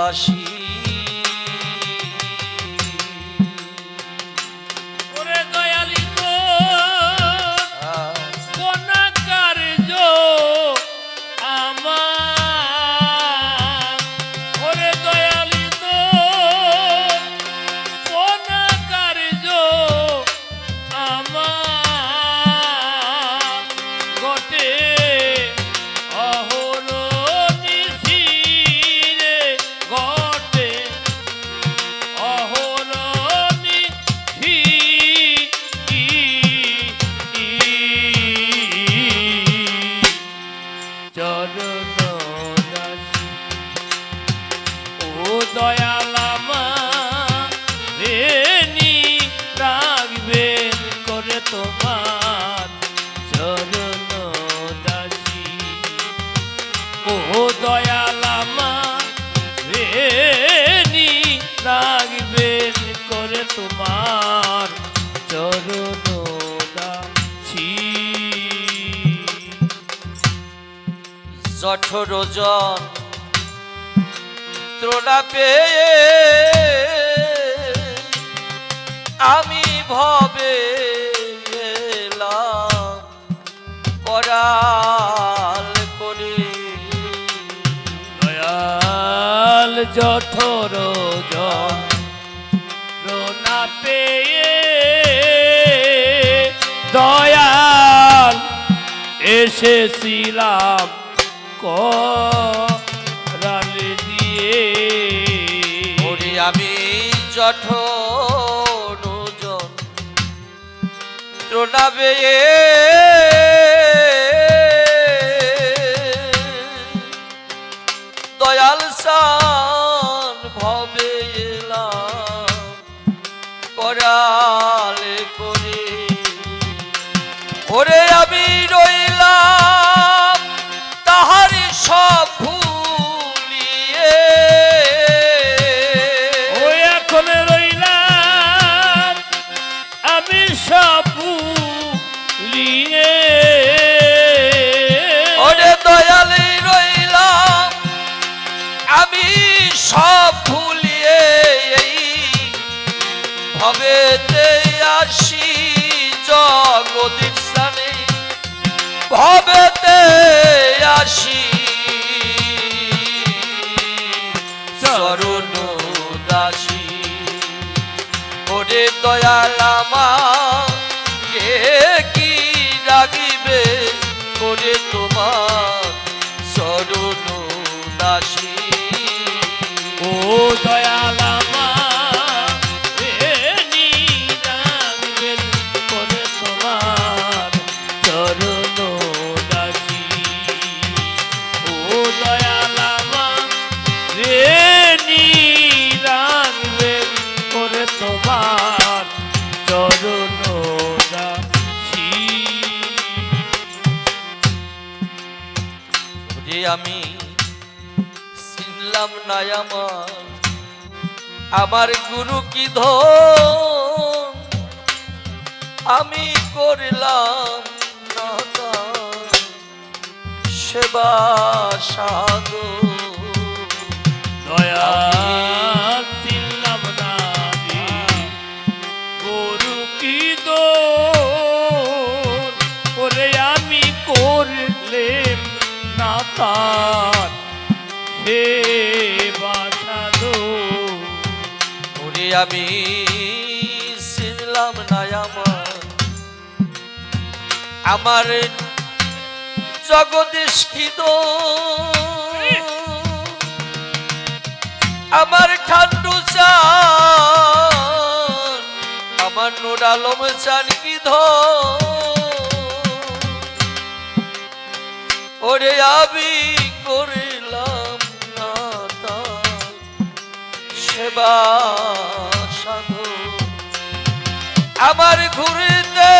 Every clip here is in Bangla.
দাসী। রাখবেন করে তোমার চরণ দাসী জঠর জন ত্রোনা পেয়ে আমি ভবে করাল করে। দয়াল জঠর যন্ত্রণা পেয়ে দয়াল এসেছিলাম করাল দিয়ে। আমি পেয়ে দয়াল সান সব ভুলিয়ে এই ভবেতে আসি জগদীপ স্বামী ভবেতে আসি। চরণ দাসী ওরে দয়ালামা আমি চিনলাম না আমার। আমার গুরু কি ধন? আমি করলাম না সেবা সাগর দয়া তার সে বাসাদো ওরে আমি চিনলাম না আমার। আমার জগদীশ কি আমার ঠান্ডু চান। আমার নোর আলম চান কি ধর সাধু আমার ঘুরিতে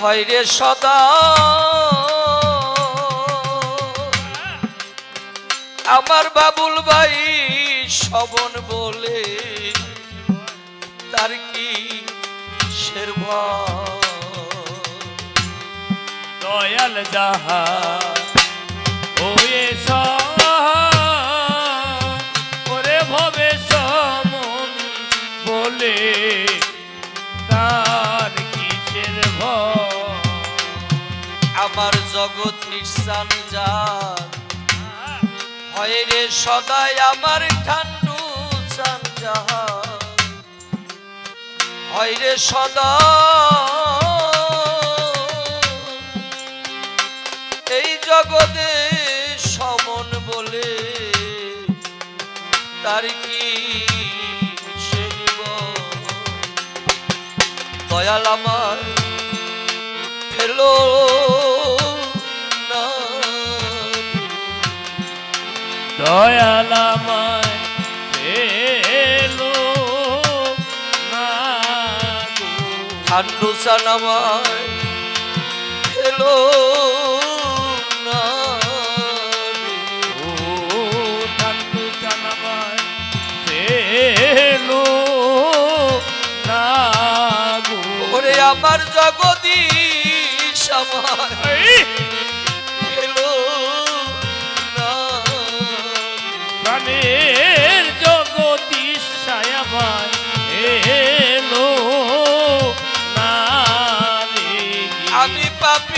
হয় রে সদা। আমার বাবুল ভাই শবন বলে তার কি শেরবা দয়াল যাহা জগৎ নিঃসান সদাই আমার ঠান্ডু চান যাহার হয় সদা এই জগতে সমন বলে তার কি দয়াল আমার ফেলো দয়াল আমায় ঠান্ডুসান আমায় খেলো না ও ঠান্ডুসান না ওরে আমার জগদীশ আমার প্রেমের জগদীশ সায়াবায় এলো না আমি পাপি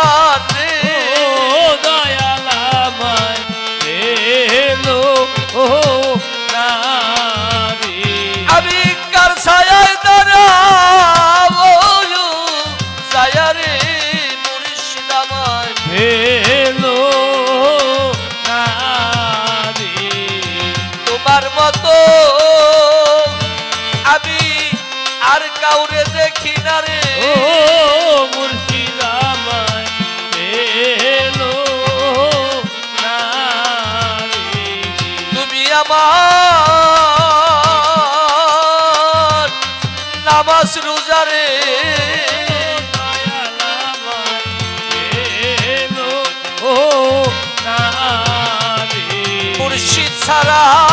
জানে ও দয়াল আমায় এলো ও নারী আমি কার ছায়ায় তোমার মতো আমি আর কাউরে দেখি না রে। ও সারা